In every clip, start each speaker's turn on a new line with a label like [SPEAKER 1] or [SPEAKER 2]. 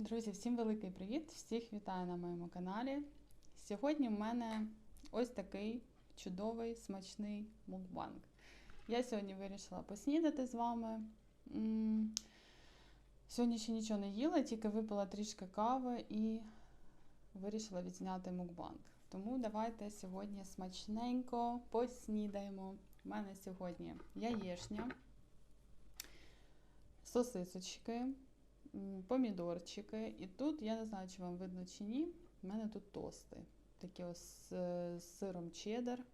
[SPEAKER 1] Друзі, всім великий привіт! Всіх вітаю на моєму каналі. Сьогодні в мене ось такий чудовий смачний мукбанг. Я сьогодні вирішила поснідати з вами. Сьогодні ще нічого не їла, тільки випила трішки кави і вирішила відзняти мукбанг. Тому давайте сьогодні смачненько поснідаємо. У мене сьогодні яєшня, сосисочки помідорчики. І тут, я не знаю, чи вам видно чи ні, в мене тут тости. Такі ось з сиром чеддер.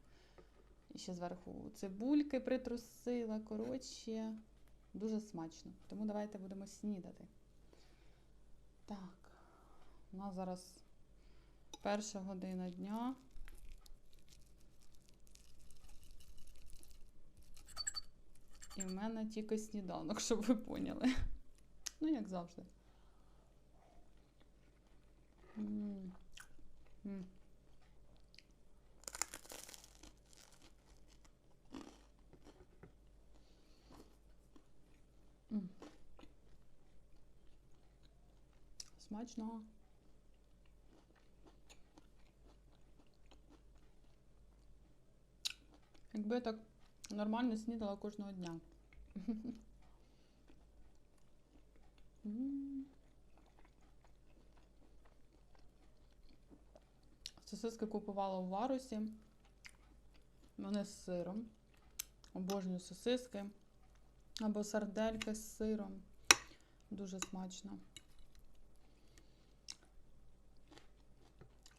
[SPEAKER 1] І ще зверху цибульки притрусила. Коротше, дуже смачно. Тому давайте будемо снідати. Так, у нас зараз перша година дня. І в мене тільки сніданок, щоб ви поняли. Ну, як завжди. М. М. М. Смачно. Якби я так нормально снідала кожного дня. Сосиски купувала у варусі. Вони з сиром. Обожнюю сосиски. Або сардельки з сиром. Дуже смачно.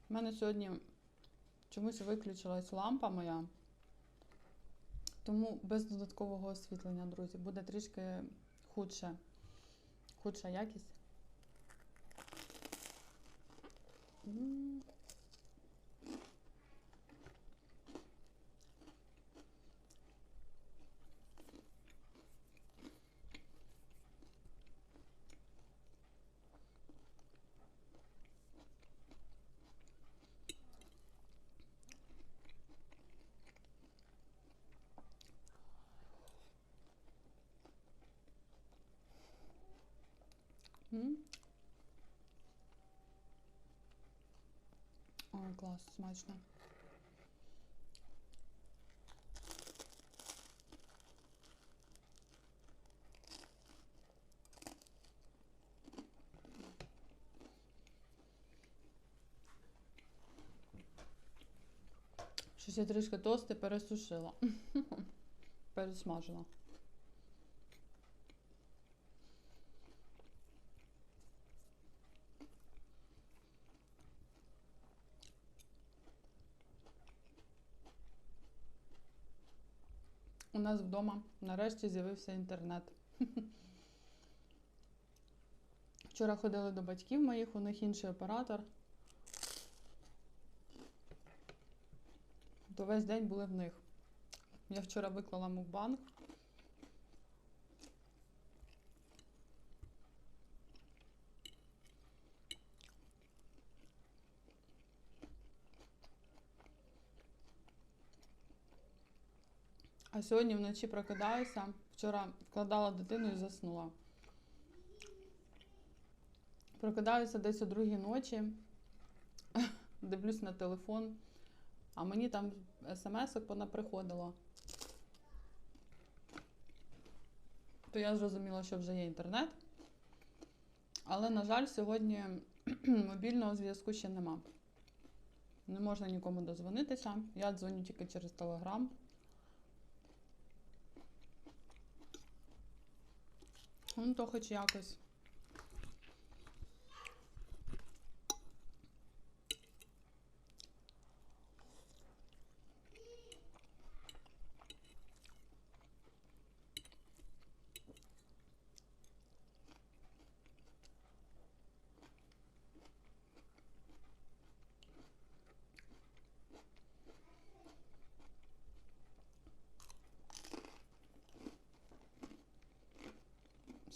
[SPEAKER 1] У мене сьогодні чомусь виключилась лампа моя. Тому без додаткового освітлення, друзі, буде трішки худше. Худша якість. Ой, клас, смачно. Щось я трішки тости пересушила. Пересмажила. У нас вдома нарешті з'явився інтернет. Вчора ходили до батьків моїх, у них інший оператор. То весь день були в них. Я вчора виклала мукбанк. А сьогодні вночі прокидаюся. Вчора вкладала дитину і заснула. Прокидаюся десь о другій ночі, дивлюсь на телефон, а мені там смс-ок вона приходила. То я зрозуміла, що вже є інтернет. Але, на жаль, сьогодні мобільного зв'язку ще нема. Не можна нікому дозвонитися. Я дзвоню тільки через Телеграм. Ну, то хоч якось.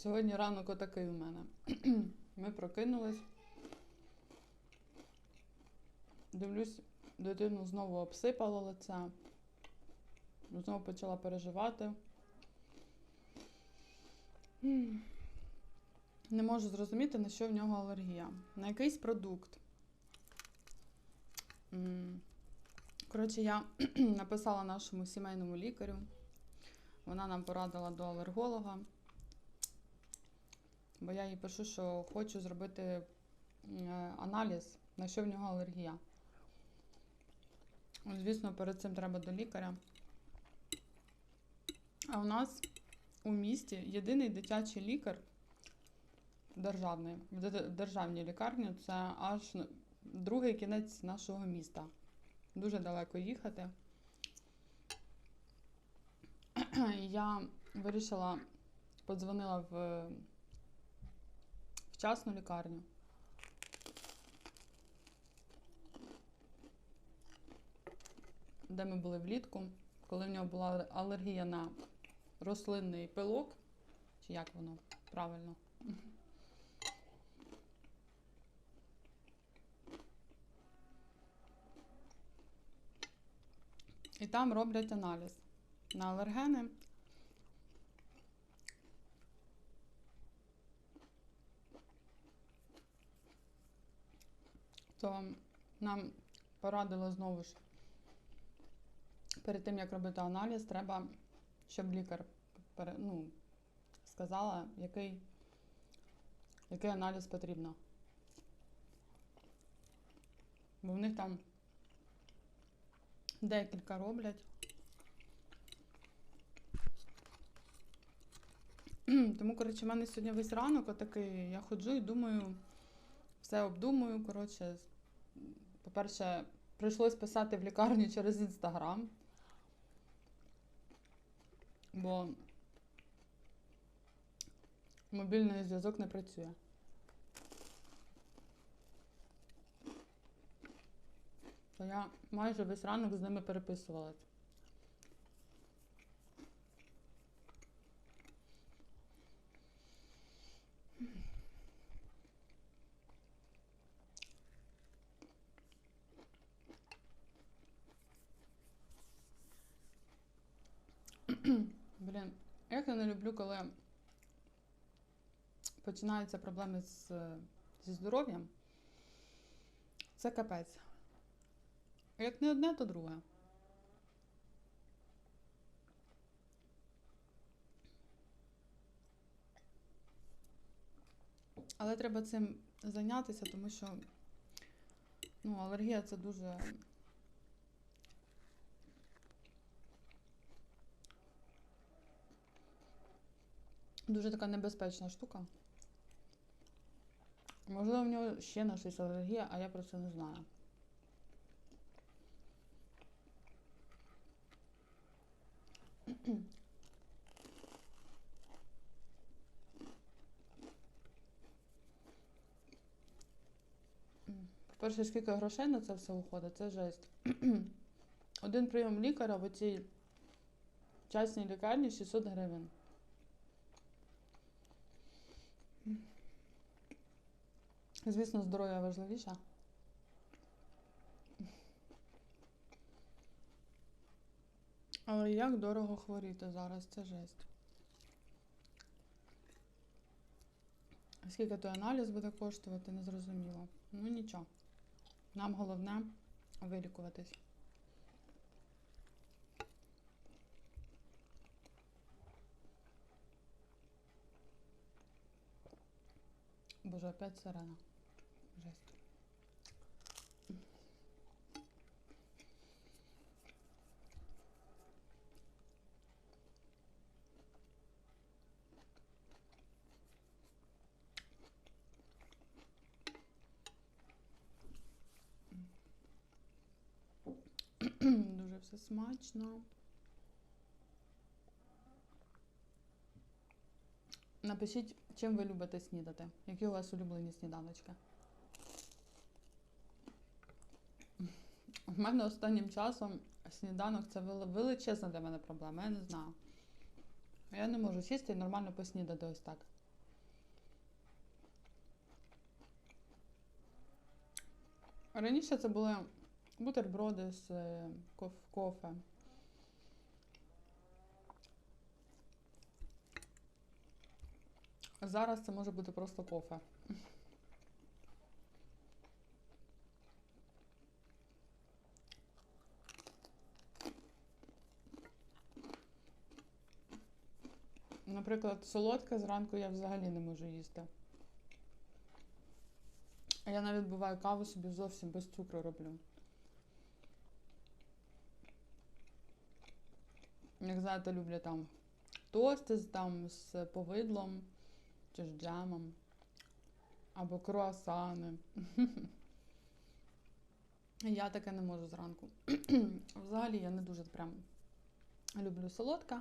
[SPEAKER 1] Сьогодні ранок отакий у мене. Ми прокинулись. Дивлюсь, дитину знову обсипало лице. Знову почала переживати. Не можу зрозуміти, на що в нього алергія. На якийсь продукт. Коротше, я написала нашому сімейному лікарю. Вона нам порадила до алерголога. Бо я їй пишу, що хочу зробити е, аналіз, на що в нього алергія. Звісно, перед цим треба до лікаря. А у нас у місті єдиний дитячий лікар державний, в державній лікарні це аж другий кінець нашого міста. Дуже далеко їхати. Я вирішила, подзвонила в вчасну лікарню. Де ми були влітку, коли в нього була алергія на рослинний пилок, чи як воно правильно. І там роблять аналіз на алергени. То нам порадили знову ж, перед тим як робити аналіз, треба, щоб лікар ну, сказала, який, який аналіз потрібно. Бо в них там декілька роблять. Тому, коротше, в мене сьогодні весь ранок отакий. Я ходжу і думаю, все обдумую. Коротше, по-перше, прийшлось писати в лікарню через інстаграм. Бо мобільний зв'язок не працює. То я майже весь ранок з ними переписувалась. Блін, як я не люблю, коли починаються проблеми з, зі здоров'ям. Це капець. Як не одне, то друге. Але треба цим зайнятися, тому що ну, алергія це дуже. Дуже така небезпечна штука. Можливо, в нього ще на щось алергія, а я про це не знаю. По-перше, скільки грошей на це все уходить, це жесть. Один прийом лікаря в цій частній лікарні 600 гривень. Звісно, здоров'я важливіше. Але як дорого хворіти зараз, це жесть. Скільки той аналіз буде коштувати, не зрозуміло. Ну нічого. Нам головне вилікуватись. Боже, опять сирена. Жесть. Дуже все смачно. Напишіть, чим ви любите снідати. Які у вас улюблені сніданочки? У мене останнім часом сніданок це величезна для мене проблема, я не знаю. Я не можу сісти і нормально поснідати ось так. Раніше це були бутерброди з е, коф- кофе. Зараз це може бути просто кофе. Наприклад, солодке зранку я взагалі не можу їсти. Я навіть буває каву собі зовсім без цукру роблю. Як знаєте, люблю там тости там, з повидлом з джемом. Або круасани. Я таке не можу зранку. Взагалі я не дуже прям люблю солодке.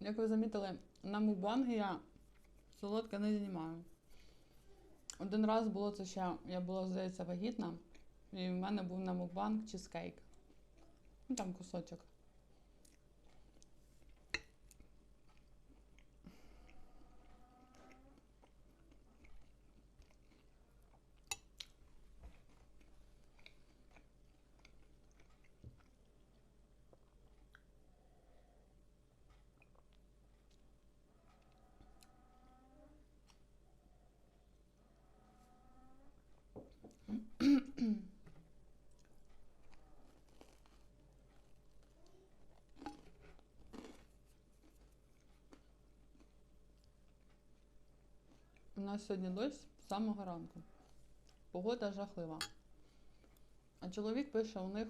[SPEAKER 1] Як ви замітили, на мукбанги я солодке не знімаю. Один раз було це ще, я була, здається, вагітна, і в мене був на мукбанг чизкейк. Ну там кусочок. У нас сьогодні дощ з самого ранку. Погода жахлива. А чоловік пише у них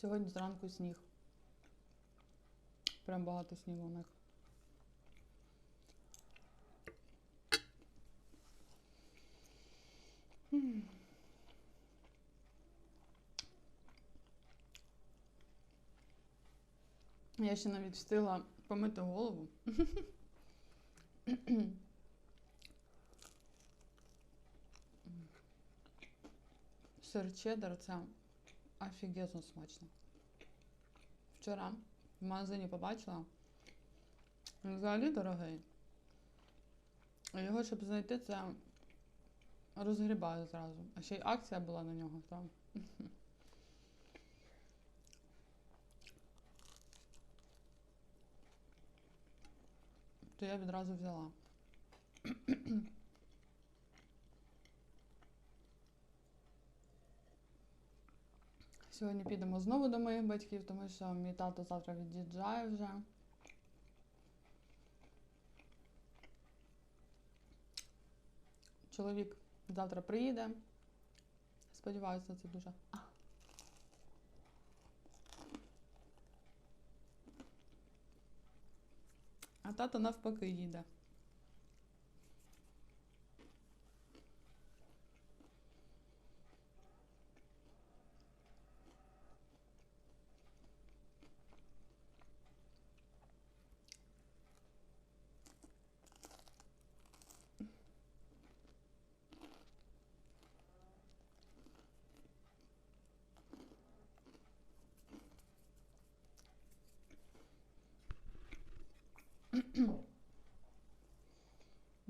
[SPEAKER 1] сьогодні зранку сніг. Прям багато снігу у них. М. Я ще навіть встигла помити голову. Сир чеддер це офігезно смачно. Вчора в магазині побачила. Він взагалі дорогий. Його, щоб знайти, це розгрібаю зразу. А ще й акція була на нього. То... то я відразу взяла. Сьогодні підемо знову до моїх батьків, тому що мій тато завтра від'їжджає вже. Чоловік завтра приїде. Сподіваюся, це дуже. А. А навпаки їде.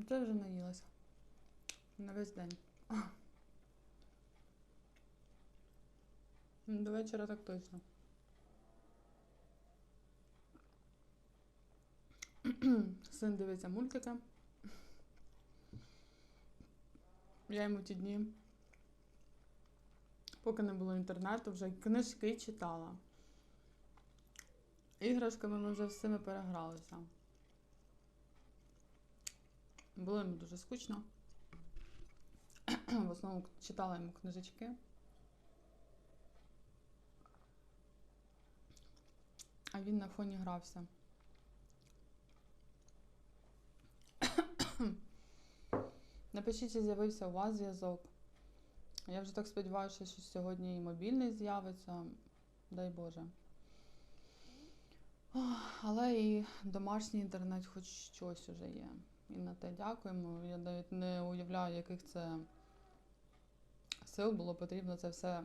[SPEAKER 1] Це вже наїлася. На весь день. До вечора так точно. Син дивиться мультики. Я йому ті дні, поки не було інтернету, вже книжки читала. Іграшками ми вже всіми перегралися. Було йому дуже скучно. В основному читала йому книжечки. А він на фоні грався. Напишіть, чи з'явився у вас зв'язок. Я вже так сподіваюся, що сьогодні і мобільний з'явиться, дай Боже. Але і домашній інтернет хоч щось уже є. І на те дякуємо. Я навіть не уявляю, яких це сил було потрібно це все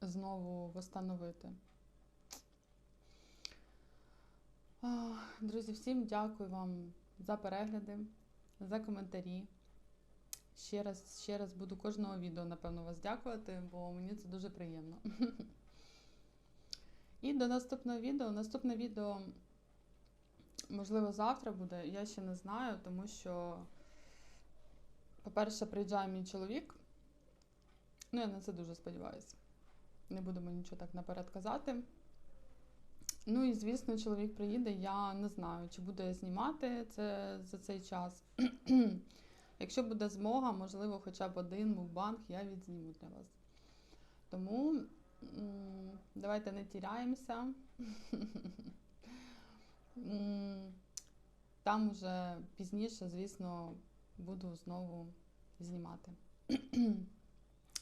[SPEAKER 1] знову восстановити. Друзі, всім дякую вам за перегляди, за коментарі. ще раз, ще раз буду кожного відео, напевно, вас дякувати, бо мені це дуже приємно. І до наступного відео. Наступне відео, можливо, завтра буде, я ще не знаю, тому що, по-перше, приїжджає мій чоловік. Ну, я на це дуже сподіваюся. Не будемо нічого так наперед казати. Ну і звісно, чоловік приїде. Я не знаю, чи буду я знімати це за цей час. Якщо буде змога, можливо, хоча б один мукбанг я відзніму для вас. Тому давайте не тіряємося. Там вже пізніше, звісно, буду знову знімати.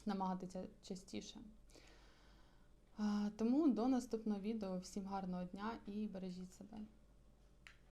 [SPEAKER 1] Намагатися частіше. Тому до наступного відео. Всім гарного дня і бережіть себе.